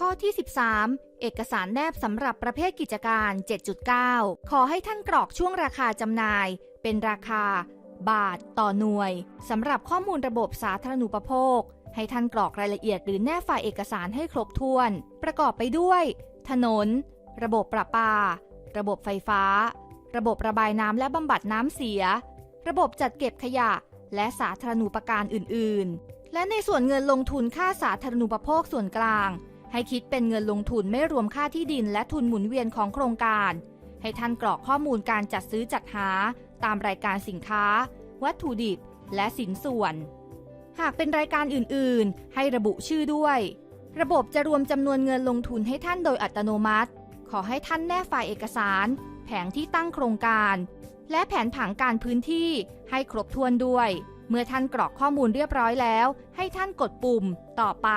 ข้อที่ 13 เอกสารแนบสำหรับประเภทกิจการ 7.9 ขอให้ท่านกรอกช่วงราคาจำหน่าย เป็นราคา บาทต่อหน่วยสำหรับข้อมูลระบบสาธารณูปโภค ให้ท่านกรอกรายละเอียดหรือแนบไฟล์เอกสารให้ครบถ้วน ประกอบไปด้วย ถนน ระบบประปา ระบบไฟฟ้า ระบบระบายน้ำและบำบัดน้ำเสีย ระบบจัดเก็บขยะ และสาธารณูปการอื่น ๆ และในส่วนเงินลงทุนค่าสาธารณูปโภคส่วนกลาง ให้คิดเป็นเงินลงทุนไม่รวมค่าที่ดินและทุนหมุนเวียนของโครงการ ให้ท่านกรอกข้อมูลการจัดซื้อจัดหา ตามรายการสินค้า วัตถุดิบ และสินส่วน หากเป็นรายการอื่นๆ ให้ระบุชื่อด้วย ระบบจะรวมจำนวนเงินลงทุนให้ท่านโดยอัตโนมัติ ขอให้ท่านแนบไฟล์เอกสาร แผงที่ตั้งโครงการ และแผนผังการพื้นที่ให้ครบถ้วนด้วย เมื่อท่านกรอกข้อมูลเรียบร้อยแล้ว ให้ท่านกดปุ่ม ต่อไป